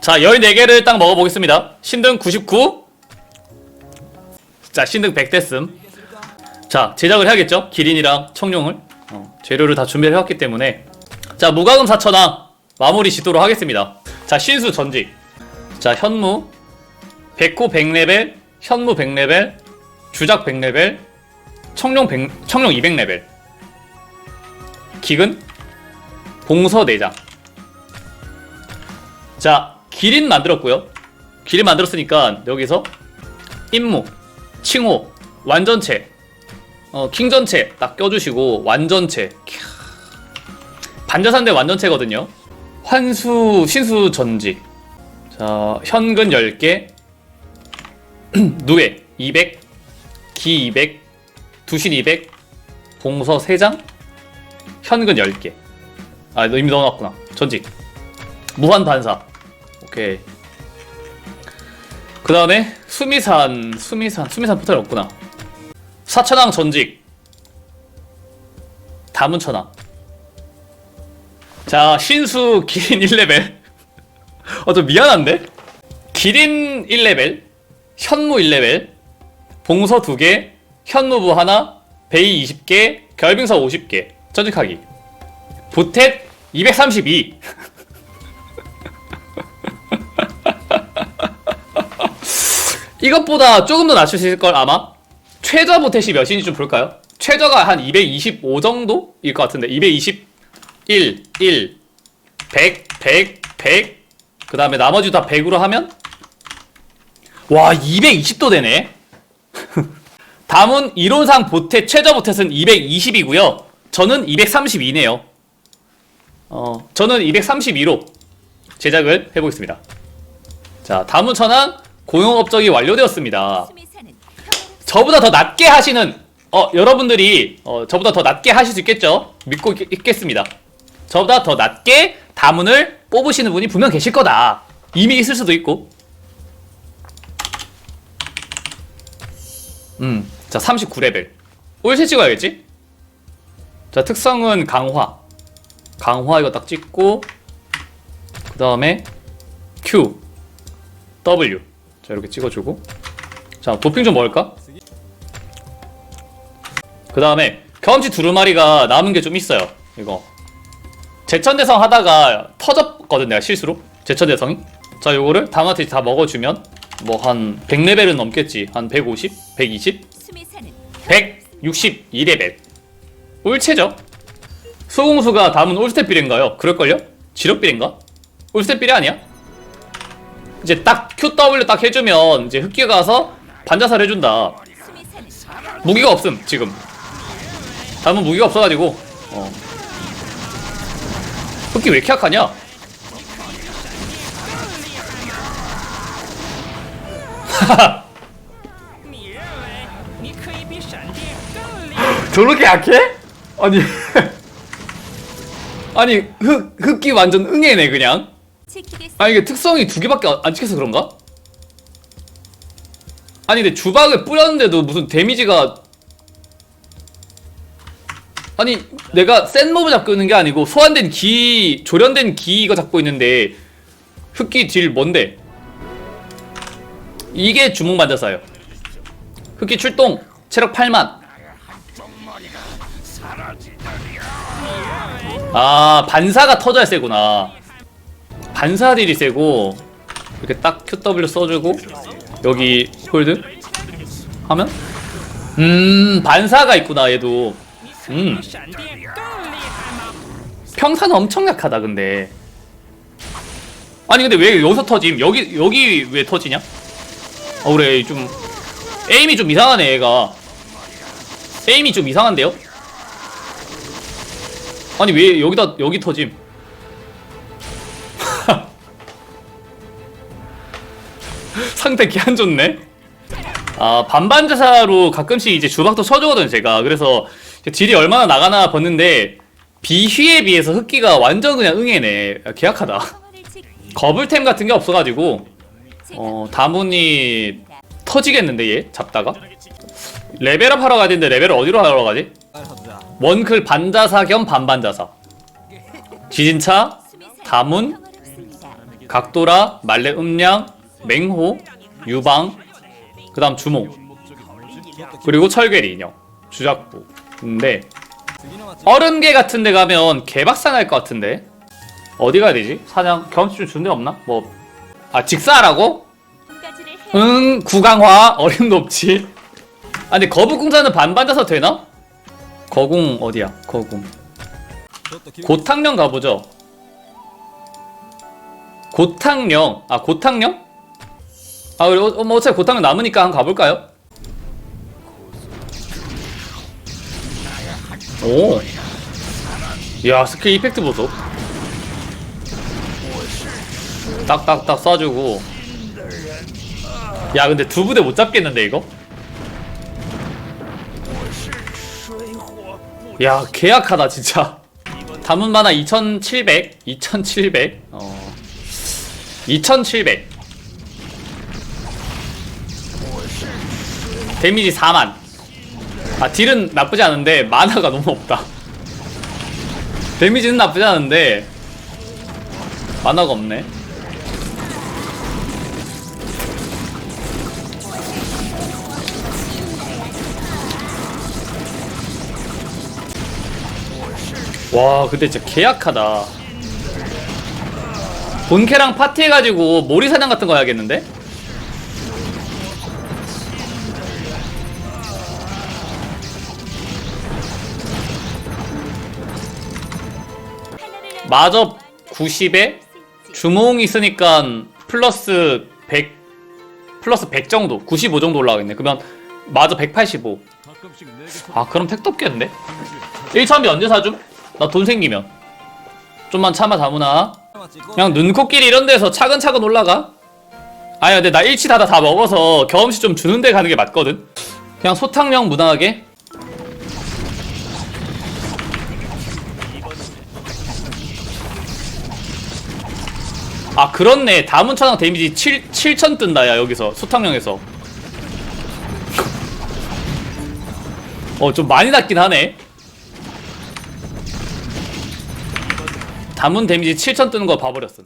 자 14개를 딱 먹어보겠습니다. 신등 99 자 신등 100 됐음. 자 제작을 해야겠죠? 기린이랑 청룡을? 어, 재료를 다 준비를 해왔기 때문에. 자 무과금 4천왕 마무리 짓도록 하겠습니다. 자 신수 전직 자 현무. 백호 100레벨 현무 100레벨 주작 100레벨 청룡 100, 청룡 200레벨. 기근? 봉서 4장 자 기린 만들었고요. 기린 만들었으니까 여기서 임무 칭호 완전체 어 킹 전체 딱 껴주시고 완전체. 캬. 반자산대 완전체거든요. 환수 신수 전지. 자 현근 10개 누에 200 기 200 두신 200 봉서 3장 현근 10개. 아너 이미 넣어놨구나. 전직. 무한 반사 오케이. 그 다음에 수미산 수미산 수미산 포탈 없구나. 사천왕 전직. 다문천왕. 자 신수 기린 1레벨. 어좀 미안한데? 기린 1레벨 현무 1레벨 봉서 2개 현무부 하나 베이 20개 결빙서 50개. 전직하기. 보텟 232 이것보다 조금 더 있을 걸 아마 최저 보텟이 몇인지 좀 볼까요? 최저가 한 225 정도일 것 같은데 221, 1, 100, 100, 100. 그 다음에 나머지 다 100으로 하면 와 220도 되네. 다음은 이론상 보텟 최저 보텟은 220이고요. 저는 232네요. 어 저는 232로 제작을 해보겠습니다. 자 다음은 천안 고용 업적이 완료되었습니다. 저보다 더 낮게 하시는 어 여러분들이 어 저보다 더 낮게 하실 수 있겠죠? 믿고 있, 있겠습니다. 저보다 더 낮게 다문을 뽑으시는 분이 분명 계실 거다. 이미 있을 수도 있고. 음, 자 39레벨. 올세 찍어야겠지? 자 특성은 강화. 강화 이거 딱 찍고 그 다음에 Q, W. 자 이렇게 찍어주고. 자 도핑 좀 먹을까? 그 다음에 경험치 두루마리가 남은 게 좀 있어요. 이거 제천대성 하다가 터졌거든 내가 실수로 제천대성이. 자 요거를 다마트 다 먹어주면 뭐 한 100레벨은 넘겠지. 한 150, 120, 162레벨. 올체죠. 소공수가 다음은 올스텝 비례인가요? 그럴걸요? 지력 비례인가? 올스텝 비례 아니야? 이제 딱 QW 딱 해주면 이제 흑기 가서 반자살 해준다. 무기가 없음 지금. 다음은 무기가 없어가지고 어. 흑기 왜 이렇게 약하냐? 저렇게 약해? 아니 아니 흑 흑기 완전 응애네 그냥. 아 이게 특성이 두 개밖에 안- 안 찍혀서 그런가? 아니 근데 주박을 뿌렸는데도 무슨 데미지가 아니 내가 센 몹을 잡고 있는 게 아니고 소환된 기 조련된 기 이거 잡고 있는데 흑기 딜 뭔데? 이게 주몽 반자사예요. 흑기 출동 체력 8만. 아 반사가 터져야 세구나. 반사 딜이 세고 이렇게 딱 QW 써주고 여기 홀드 하면? 음 반사가 있구나 얘도. 음. 평타는 엄청 약하다 근데. 아니 근데 왜 여기서 터짐? 여기 여기 왜 터지냐? 어 그래 좀 에임이 좀 이상하네 얘가. 에임이 좀 이상한데요? 아니 왜 여기다 여기 터짐 상태 개안 좋네. 아 반반 자사로 가끔씩 이제 주박도 쳐주거든 제가. 그래서 딜이 얼마나 나가나 봤는데 비휘에 비해서 흑기가 완전 그냥 응애네. 아, 개약하다. 거불템 같은 게 없어가지고 어 다문이 터지겠는데 얘 잡다가 레벨업 하러 가야 되는데 레벨을 어디로 하러 가지? 원클 반자사 겸 반반자사. 지진차, 다문, 각도라, 말레 음량, 맹호, 유방, 그 다음 주몽, 그리고 철괴리 인형, 주작부. 근데 어른개 같은 데 가면 개박사 날 것 같은데 어디 가야 되지? 사냥 경험치 좀 주는 데 없나? 뭐, 아, 직사하라고? 응, 구강화, 어림도 없지. 아, 근데 거북궁자는 반반 자서 되나? 거궁 어디야? 거궁. 고탕령 가보죠. 고탕령. 아, 고탕령? 아, 그래, 어, 뭐, 어차피 고탕령 남으니까 한번 가볼까요? 오. 야, 스킬 이펙트 보소. 딱딱딱 쏴주고. 야, 근데 두 부대 못 잡겠는데, 이거? 야, 계약하다, 진짜. 담은 만화 2700, 2700, 어, 2700. 데미지 4만. 아, 딜은 나쁘지 않은데, 만화가 너무 없다. 데미지는 나쁘지 않은데, 만화가 없네. 와 근데 진짜 개약하다 본캐랑 파티해가지고 모리사냥 같은 거 해야겠는데? 마저 90에 주몽 있으니까 플러스 100 플러스 100 정도 95 정도 올라가겠네. 그러면 마저 185아 그럼 택도 없겠는데? 1차비 언제 사줌? 나 돈 생기면. 좀만 참아 다무나 그냥 눈코끼리 이런 데서 차근차근 올라가. 아니야 근데 나 일치 다다 다 먹어서 경험치 좀 주는 데 가는 게 맞거든. 그냥 소탕령 무난하게 아 그렇네. 다문천왕 데미지 7, 7000 뜬다 야 여기서. 소탕령에서. 어 좀 많이 낮긴 하네. 다문 데미지 7000 뜨는 거 봐버렸어